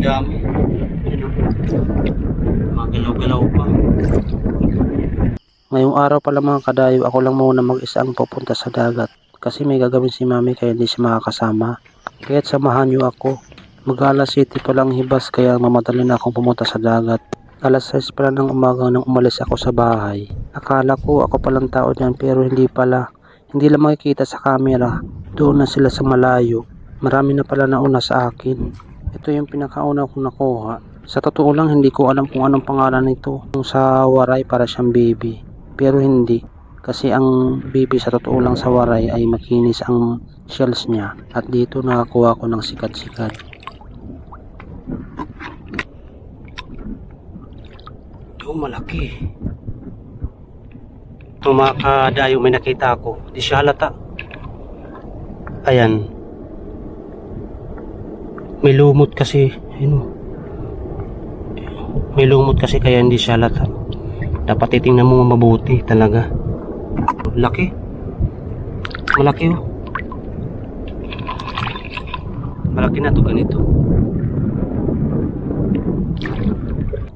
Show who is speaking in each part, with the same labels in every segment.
Speaker 1: dami. Ano? Magalaw-galaw pa.
Speaker 2: Ngayong araw pala mga kadayo, ako lang muna mag-isa ang pupunta sa dagat. Kasi may gagawin si mami kaya hindi siya makakasama. Kaya't samahan niyo ako. Mag-alas city pa lang hibas kaya mamadali na akong pumunta sa dagat. Alas 6 pala ng umaga nang umalis ako sa bahay. Akala ko ako palang tao dyan pero hindi pala. Hindi lang makikita sa camera. Doon na sila sa malayo. Marami na pala nauna sa akin. Ito yung pinakauna kong nakuha. Sa totoo lang hindi ko alam kung anong pangalan nito. Sa waray para siyang baby. Pero hindi. Kasi ang baby sa totoo lang sa waray ay makinis ang shells niya. At dito nakakuha ko ng sikat-sikat.
Speaker 1: Ito, malaki. Ito mga kadayo, may nakita ako. Di siya halata. Ayan. May lumot kasi. Ayun. oh. May lumot kasi kaya hindi siya halata. Dapat titingnan mo mabuti talaga. Laki. Malaki oh. Malaki na to ganito.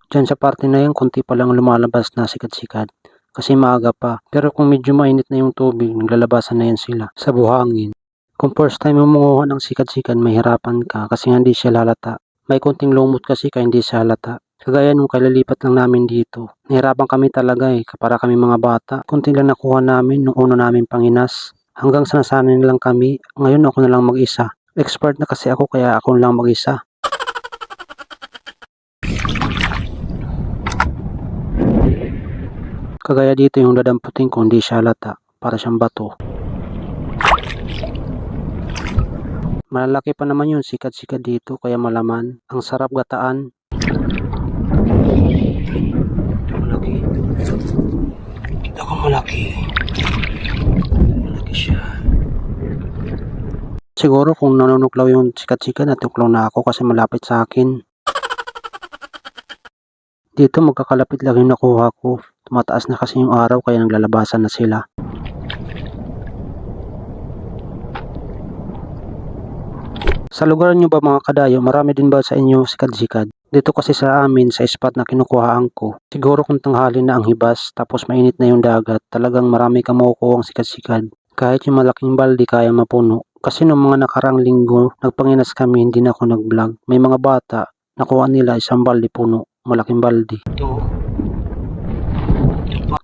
Speaker 2: Diyan sa parte na yan, konti pa lang lumalabas na sikat-sikat. Kasi maaga pa. Pero kung medyo mainit na yung tubig, naglalabasan na yan sila sa buhangin. Kung first time mo manguha ng sikat-sikat, mahirapan ka kasi hindi siya lalata. May konting lumot kasi kaya hindi siya halata. Kagaya nung kailalipat lang namin dito. Nahirapan kami talaga eh, para kami mga bata. Kunti lang nakuha namin nung una namin panginas. Hanggang sa nasanay na lang kami, ngayon ako na lang mag-isa. Expert na kasi ako kaya ako na lang mag-isa. Kagaya dito yung dadamputin ko hindi siya halata para siyang bato. Malalaki pa naman yun sikat-sikat dito kaya malaman. Ang sarap gataan.
Speaker 1: Malaki. Kita ko malaki. Malaki siya.
Speaker 2: Siguro kung nanunuklaw yung sikat-sikat natuklaw na ako kasi malapit sa akin. Dito magkakalapit lang yung nakuha ko. Tumataas na kasi yung araw kaya naglalabasan na sila. Sa lugar nyo ba mga kadayo, marami din ba sa inyo sikat-sikat? Dito kasi sa amin, sa spot na kinukuhaan ko, siguro kung tanghali na ang hibas, tapos mainit na yung dagat, talagang marami kang makukuha ang sikat-sikat. Kahit yung malaking baldi kaya mapuno. Kasi nung mga nakarang linggo, nagpanginas kami, hindi na ako nag-vlog. May mga bata, nakuha nila isang baldi puno, malaking baldi.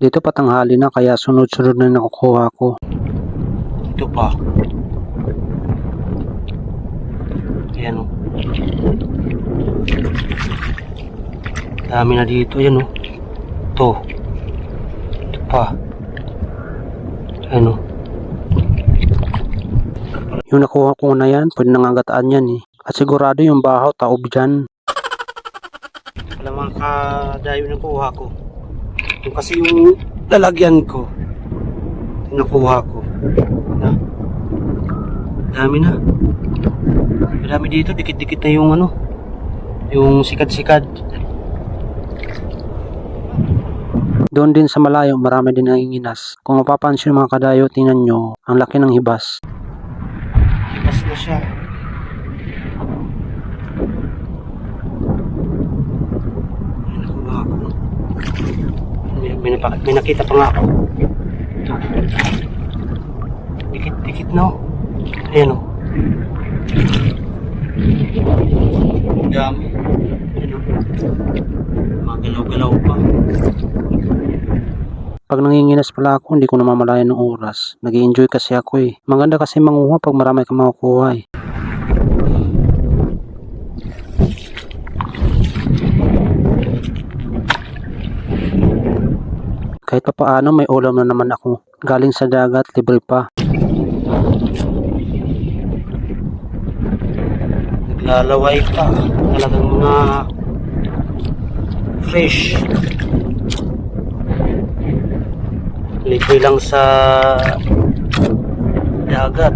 Speaker 2: Dito patanghali na kaya sunod-sunod na nakukuha ko.
Speaker 1: Ito pa. Ayan o. Dami na dito. Ayan o. Ito. Ito pa. Ayan o.
Speaker 2: Yung nakuha ko na yan, pwede nang agataan yan eh. At sigurado yung bahaw, taob dyan.
Speaker 1: Wala mga kadayo na kuha ko. Yung kasi yung lalagyan ko. Yung nakuha ko. Na. Dami na. Dami dito. Dikit-dikit na yung ano. Yung sikad-sikad.
Speaker 2: Doon din sa malayo, marami din nanginginas. Kung mapapansin mga kadayo, tingnan nyo, ang laki ng hibas.
Speaker 1: Ipas na siya. May, may, may nakita pa nga ako. Ito. Dikit-dikit na. Ayan oh. Dami. Magalaw-galaw pa.
Speaker 2: Pag nanginginas pala ako, hindi ko namamalayan ng oras. nag enjoy kasi ako eh. Maganda kasi manguha pag marami kang makukuha eh. Kahit pa paano, may ulam na naman ako. Galing sa dagat, libre pa.
Speaker 1: Naglalaway pa. Talagang mga fresh. Libre lang sa dagat.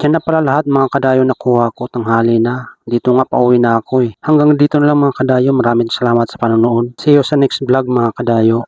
Speaker 2: Yan na pala lahat mga kadayo na kuha ko tanghali na. Dito nga pauwi na ako eh. Hanggang dito na lang mga kadayo. Maraming salamat sa panonood. See you sa next vlog mga kadayo.